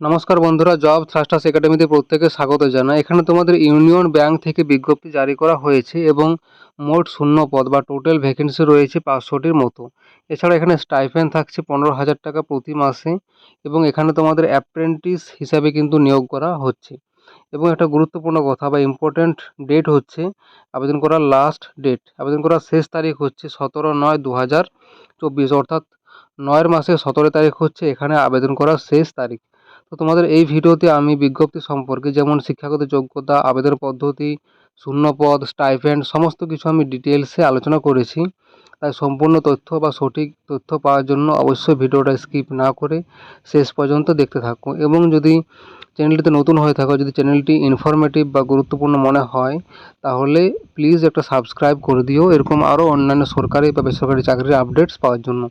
নমস্কার বন্ধুরা, job thrusters একাডেমিতে প্রত্যেকে স্বাগত জানাই। এখানে তোমাদের ইউনিয়ন ব্যাংক থেকে বিজ্ঞপ্তি জারি করা হয়েছে এবং মোট শূন্য পদ বা টোটাল ভ্যাকেন্সি রয়েছে পাঁচশোটির মতো। এছাড়া এখানে স্টাইফেন থাকছে পনেরো হাজার টাকা প্রতি মাসে এবং এখানে তোমাদের অ্যাপ্রেন্টিস হিসাবে কিন্তু নিয়োগ করা হচ্ছে। এবং একটা গুরুত্বপূর্ণ কথা বা ইম্পর্ট্যান্ট ডেট হচ্ছে, আবেদন করার লাস্ট ডেট আবেদন করার শেষ তারিখ হচ্ছে সতেরো নয় দু হাজার চব্বিশ, অর্থাৎ নয়ের মাসে সতেরো তারিখ হচ্ছে এখানে আবেদন করার শেষ তারিখ। তো তোমাদের এই ভিডিওতে আমি বিজ্ঞপ্তি সম্পর্কে যেমন শিক্ষাগত যোগ্যতা, আবেদন পদ্ধতি, শূন্যপদ স্টাইফেন্ড সমস্ত কিছু আমি ডিটেলসে আলোচনা করেছি। তাই সম্পূর্ণ তথ্য বা সঠিক তথ্য পাওয়ার জন্য অবশ্যই ভিডিওটা স্কিপ না করে শেষ পর্যন্ত দেখতে থাকো। এবং যদি চ্যানেলটিতে নতুন হয়ে থাকো, যদি চ্যানেলটি ইনফরমেটিভ বা গুরুত্বপূর্ণ মনে হয়, তাহলে প্লিজ একটা সাবস্ক্রাইব করে দিও। এরকম আরও অন্যান্য সরকারি বা বেসরকারি চাকরির আপডেটস পাওয়ার জন্য।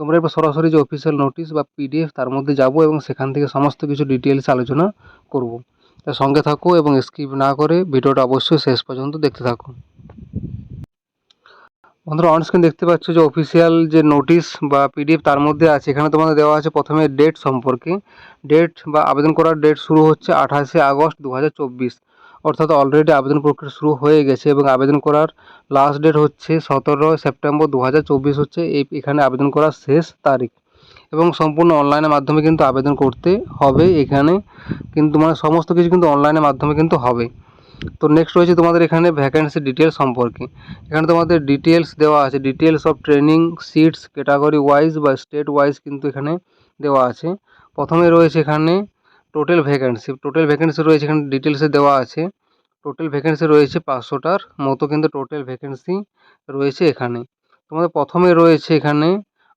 তোমরা এবার সরাসরি যে অফিসিয়াল নোটিশ বা পিডিএফ তার মধ্যে যাব এবং সেখান থেকে সমস্ত কিছু ডিটেলস আলোচনা করব। তার সঙ্গে থাকো এবং স্কিপ না করে ভিডিওটা অবশ্যই শেষ পর্যন্ত দেখতে থাকো। বন্ধুরা অন স্ক্রিন দেখতে পাচ্ছ যে অফিসিয়াল যে নোটিশ বা পিডিএফ তার মধ্যে আছে। এখানে তোমাদের দেওয়া আছে প্রথমে ডেট সম্পর্কে। ডেট বা আবেদন করার ডেট শুরু হচ্ছে আঠাশে আগস্ট দু হাজার চব্বিশ। অর্থাৎ অলরেডি আবেদন প্রক্রিয়া শুরু হয়ে গেছে এবং আবেদন করার লাস্ট ডেট হচ্ছে সতেরো সেপ্টেম্বর দু হাজার চব্বিশ হচ্ছে এই এখানে আবেদন করার শেষ তারিখ। এবং সম্পূর্ণ অনলাইনের মাধ্যমে কিন্তু আবেদন করতে হবে এখানে। কিন্তু মানে সমস্ত কিছু কিন্তু অনলাইনের মাধ্যমে কিন্তু হবে। তো নেক্সট রয়েছে তোমাদের এখানে ভ্যাকেন্সি ডিটেলস সম্পর্কে। এখানে তোমাদের ডিটেলস দেওয়া আছে। Details of training seats category wise বা স্টেট ওয়াইজ কিন্তু এখানে দেওয়া আছে। প্রথমে রয়েছে এখানে টোটাল ভ্যাকেন্সি টোটাল ভ্যাকেন্সি রয়েছে এখানে ডিটেলসে দেওয়া আছে। টোটাল ভ্যাকেন্সি রয়েছে পাঁচশোটার মতো কিন্তু টোটাল ভ্যাকেন্সি রয়েছে এখানে। তোমাদের প্রথমে রয়েছে এখানে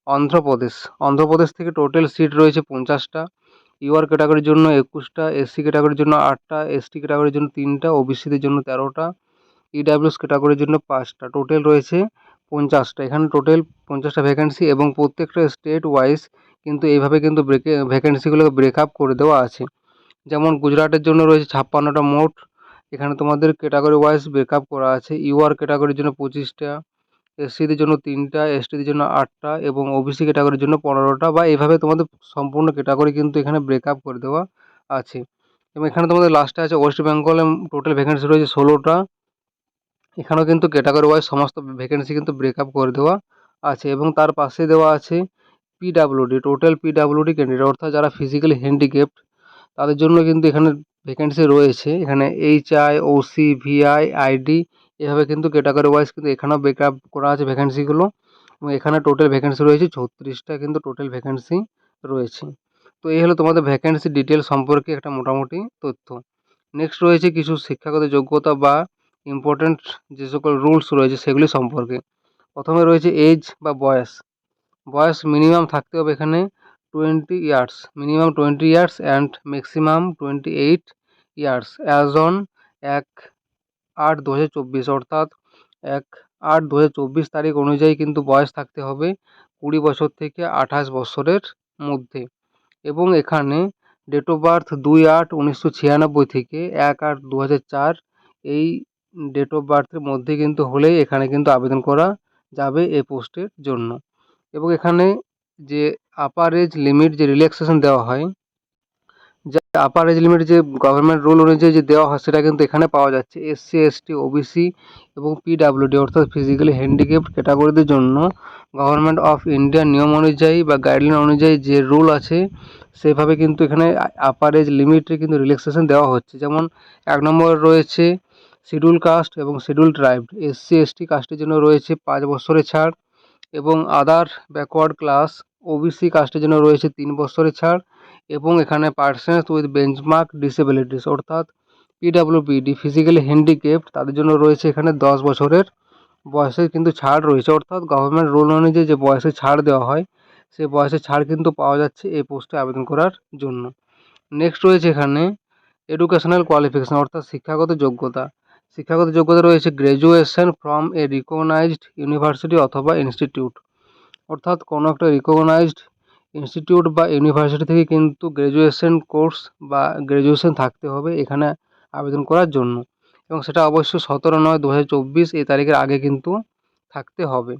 অন্ধ্রপ্রদেশ। অন্ধ্রপ্রদেশ থেকে টোটাল সিট রয়েছে পঞ্চাশটা ইউআর ক্যাটাগরির জন্য একুশটা এসসি ক্যাটাগরির জন্য আটটা এসটি ক্যাটাগরির জন্য তিনটা ওবিসিদের জন্য তেরোটা ইডাব্লিউএস ক্যাটাগরির জন্য পাঁচটা টোটাল রয়েছে পঞ্চাশটা এখানে টোটাল পঞ্চাশটা ভ্যাকেন্সি এবং প্রত্যেকটা স্টেট ওয়াইজ কিন্তু এইভাবে কিন্তু ব্রেকে ভ্যাকেন্সিগুলোকে ব্রেকআপ করে দেওয়া আছে। যেমন গুজরাটের জন্য রয়েছে ছাপ্পান্নটা মোট, এখানে তোমাদের ক্যাটাগরি ওয়াইজ ব্রেকআপ করা আছে। ইউআর ক্যাটাগরির জন্য পঁচিশটা এসসিদের জন্য তিনটা এসটিদের জন্য আটটা এবং ওবিসি ক্যাটাগরির জন্য পনেরোটা বা এইভাবে তোমাদের সম্পূর্ণ ক্যাটাগরি কিন্তু এখানে ব্রেকআপ করে দেওয়া আছে। এবং এখানে তোমাদের লাস্টে আছে ওয়েস্ট বেঙ্গলে টোটাল ভ্যাকেন্সি রয়েছে ষোলোটা। এখানেও কিন্তু ক্যাটাগরি ওয়াইজ সমস্ত ভ্যাকেন্সি কিন্তু ব্রেক আপ করে দেওয়া আছে এবং তার পাশে দেওয়া আছে পিডাব্লিউডি টোটাল পিডাব্লিউডি ক্যান্ডিডেট অর্থাৎ যারা ফিজিক্যালি হ্যান্ডিক্যাপ্ট তাদের জন্য কিন্তু এখানে ভ্যাকেন্সি রয়েছে। এখানে H I OC VI ID এভাবে কিন্তু ক্যাটাগরি ওয়াইজ কিন্তু এখানেও ব্রেকআপ করা আছে ভ্যাকেন্সিগুলো এবং এখানে টোটাল ভ্যাকেন্সি রয়েছে, ছত্রিশটা কিন্তু টোটাল ভ্যাকেন্সি রয়েছে। তো এই হলো তোমাদের ভ্যাকেন্সি ডিটেল সম্পর্কে একটা মোটামুটি তথ্য। নেক্সট রয়েছে কিছু শিক্ষাগত যোগ্যতা বা ইম্পর্ট্যান্ট যে সকল রুলস রয়েছে সেগুলি সম্পর্কে। প্রথমে রয়েছে এজ বা বয়স। বয়স মিনিমাম থাকতে হবে এখানে twenty years. Minimum twenty years and maximum twenty eight years. As on এক আট দু হাজার চব্বিশ অর্থাৎ এক আট দু হাজার চব্বিশ তারিখ অনুযায়ী কিন্তু বয়স থাকতে হবে কুড়ি বছর থেকে আঠাশ বছরের মধ্যে। এবং এখানে ডেট অফ বার্থ দুই আট উনিশশো ছিয়ানব্বই থেকে এক আট দু হাজার চার এই ডেট অফ বার্থের মধ্যে কিন্তু হলেই এখানে কিন্তু আবেদন করা যাবে এই পোস্টের জন্য। এবং এখানে যে আপার এজ লিমিট যে রিল্যাক্সেশন দেওয়া হয়, যে আপার এজ লিমিট যে গভর্নমেন্ট রুল অনুযায়ী যে দেওয়া হয় সেটা কিন্তু এখানে পাওয়া যাচ্ছে। এসসি এসটি ওবিসি এবং পিডাব্লিউডি অর্থাৎ ফিজিক্যালি হ্যান্ডিক্যাপ্ট ক্যাটাগরিদের জন্য গভর্নমেন্ট অফ ইন্ডিয়ার নিয়ম অনুযায়ী বা গাইডলাইন অনুযায়ী যে রুল আছে, সেভাবে কিন্তু এখানে আপার এজ লিমিটে কিন্তু রিল্যাক্সেশন দেওয়া হচ্ছে। যেমন এক নম্বর রয়েছে শিডিউল কাস্ট এবং শিডিউল ট্রাইব এসসি এসটি কাস্টের জন্য রয়েছে পাঁচ বছরের ছাড়। এবং আদার ব্যাকওয়ার্ড ক্লাস ওবিসি কাস্টের জন্য রয়েছে তিন বছরের ছাড় এবং এখানে পার্সনস উইথ বেঞ্চমার্ক ডিসেবিলিটিস অর্থাৎ পিডাব্লিউপিডি ফিজিক্যালি হ্যান্ডিক্যাপ্ট তাদের জন্য রয়েছে এখানে দশ বছরের বয়সের কিন্তু ছাড় রয়েছে। অর্থাৎ গভর্নমেন্ট রুল অনুযায়ী যে বয়সে ছাড় দেওয়া হয় সেই বয়সে ছাড় কিন্তু পাওয়া যাচ্ছে এই পোস্টে আবেদন করার জন্য। নেক্সট রয়েছে এখানে এডুকেশনাল কোয়ালিফিকেশান অর্থাৎ শিক্ষাগত যোগ্যতা। শিক্ষাগত যোগ্যতা রয়েছে graduation from a recognised university অথবা ইনস্টিটিউট অর্থাৎ কোনো একটা রিকগনাইজড ইনস্টিটিউট বা ইউনিভার্সিটি থেকে কিন্তু গ্র্যাজুয়েশন কোর্স বা গ্র্যাজুয়েশন থাকতে হবে এখানে আবেদন করার জন্য। এবং সেটা অবশ্যই সতেরো নয় দু এই তারিখের আগে কিন্তু থাকতে হবে।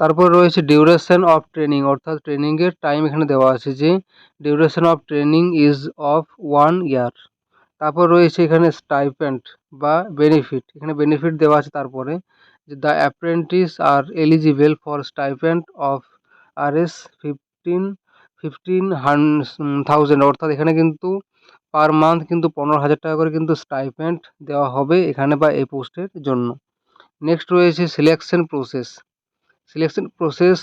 তারপর রয়েছে ডিউরেশন অফ ট্রেনিং অর্থাৎ ট্রেনিংয়ের টাইম এখানে দেওয়া আছে যে duration of training is of one year তারপর রয়েছে এখানে স্টাইপেন্ড বা বেনিফিট এখানে বেনিফিট দেওয়া আছে তারপরে যে the apprentice are eligible for stipend of R S fifteen fifteen hun thousand অর্থাৎ এখানে কিন্তু পার মান্থ কিন্তু পনেরো হাজার টাকা করে কিন্তু স্টাইপেন্ড দেওয়া হবে এখানে বা এই পোস্টের জন্য। নেক্সট রয়েছে selection process selection process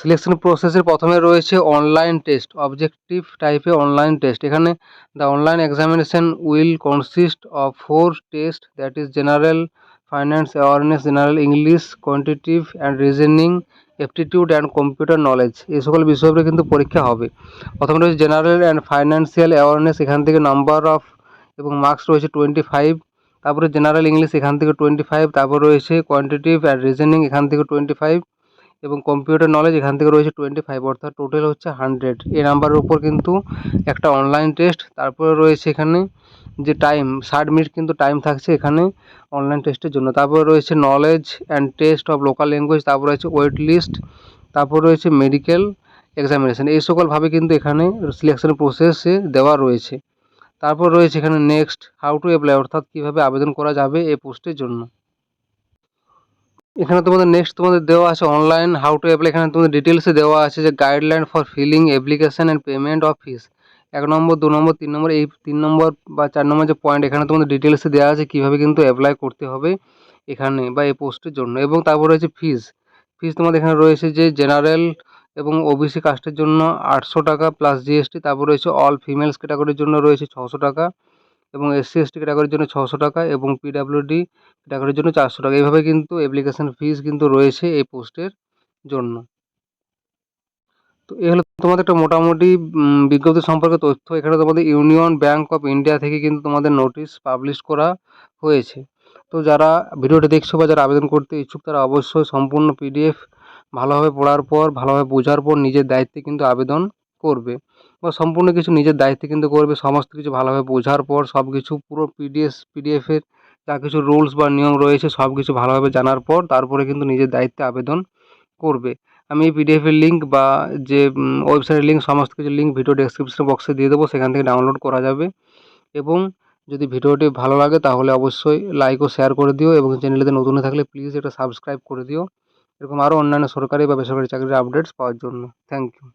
selection প্রসেসের প্রথমে রয়েছে অনলাইন টেস্ট অবজেক্টিভ টাইপের অনলাইন টেস্ট এখানে the online examination will consist of four test that is general finance awareness general English quantitative and reasoning aptitude and computer knowledge এই সকল বিষয়গুলো কিন্তু পরীক্ষা হবে। প্রথমে রয়েছে জেনারেল অ্যান্ড ফাইন্যান্সিয়াল অ্যাওয়ারনেস এখান থেকে নাম্বার অফ এবং মার্কস রয়েছে টোয়েন্টি ফাইভ তারপরে জেনারেল ইংলিশ এখান থেকে টোয়েন্টি ফাইভ তারপর রয়েছে কোয়ান্টিটিভ অ্যান্ড রিজনিং এখান থেকে টোয়েন্টি ফাইভ এবং কম্পিউটার নলেজ এখান থেকে রয়েছে টোয়েন্টি ফাইভ অর্থাৎ টোটাল হচ্ছে হান্ড্রেড এই নাম্বারের উপর কিন্তু একটা অনলাইন টেস্ট তারপরে রয়েছে এখানে যে টাইম ষাট মিনিট কিন্তু টাইম থাকছে এখানে অনলাইন টেস্টের জন্য। তারপরে রয়েছে knowledge and test of local language তারপর রয়েছে ওয়েট লিস্ট তারপর রয়েছে মেডিকেল এক্সামিনেশান এই সকলভাবে কিন্তু এখানে সিলেকশন প্রসেসে দেওয়া রয়েছে। তারপর রয়েছে এখানে নেক্সট হাউ টু অ্যাপ্লাই অর্থাৎ কীভাবে আবেদন করা যাবে এই পোস্টের জন্য। এখানে তোমাদের নেক্সট তোমাদের দেওয়া আছে অনলাইন হাউ টু অ্যাপ্লাই এখানে তোমাদের ডিটেলসে দেওয়া আছে যে guideline for filling application and payment of fees এক নম্বর, দু নম্বর, তিন নম্বর, এই তিন নম্বর বা চার নম্বর যে পয়েন্ট এখানে তোমাদের ডিটেলসে দেওয়া আছে কীভাবে কিন্তু অ্যাপ্লাই করতে হবে এখানে বা এই পোস্টের জন্য। এবং তারপর রয়েছে ফিস ফিস তোমাদের এখানে রয়েছে যে জেনারেল এবং ওবিসি কাস্টের জন্য আটশো টাকা প্লাস জিএসটি তারপর রয়েছে অল ফিমেলস ক্যাটাগরির জন্য রয়েছে ছশো টাকা। এবং এসসি এসটি ক্যাটাগরির জন্য ছশো টাকা এবং পিডাব্লিউডি ক্যাটাগরির জন্য চারশো টাকা। এইভাবে কিন্তু অ্যাপ্লিকেশান ফিস কিন্তু রয়েছে এই পোস্টের জন্য। তো এ হলো তোমাদের একটা মোটামুটি বিজ্ঞপ্তি সম্পর্কে তথ্য। এখানে তোমাদের ইউনিয়ন ব্যাঙ্ক অফ ইন্ডিয়া থেকে কিন্তু তোমাদের নোটিশ পাবলিশ করা হয়েছে। তো যারা ভিডিওটি দেখছ বা যারা আবেদন করতে ইচ্ছুক, তারা অবশ্যই সম্পূর্ণ পিডিএফ ভালোভাবে পড়ার পর, ভালোভাবে বোঝার পর নিজের দায়িত্বে কিন্তু আবেদন করবে। বা সম্পূর্ণ কিছু নিজের দায়িত্বে কিন্তু করবে। সমস্ত কিছু ভালোভাবে বোঝার পর সব কিছু পুরো পিডিএস পিডিএফের যা কিছু রুলস বা নিয়ম রয়েছে সব কিছু ভালোভাবে জানার পর তারপরে কিন্তু নিজের দায়িত্বে আবেদন করবে। আমি এই পিডিএফের লিঙ্ক বা যে ওয়েবসাইটের লিঙ্ক সমস্ত কিছু লিঙ্ক ভিডিও ডেসক্রিপশন বক্সে দিয়ে দেবো। সেখান থেকে ডাউনলোড করা যাবে। এবং যদি ভিডিওটি ভালো লাগে তাহলে অবশ্যই লাইক ও শেয়ার করে দিও এবং চ্যানেলটিতে নতুন থাকলে প্লিজ এটা সাবস্ক্রাইব করে দিও। এরকম আরও অন্যান্য সরকারি বা বেসরকারি চাকরির আপডেটস পাওয়ার জন্য। Thank you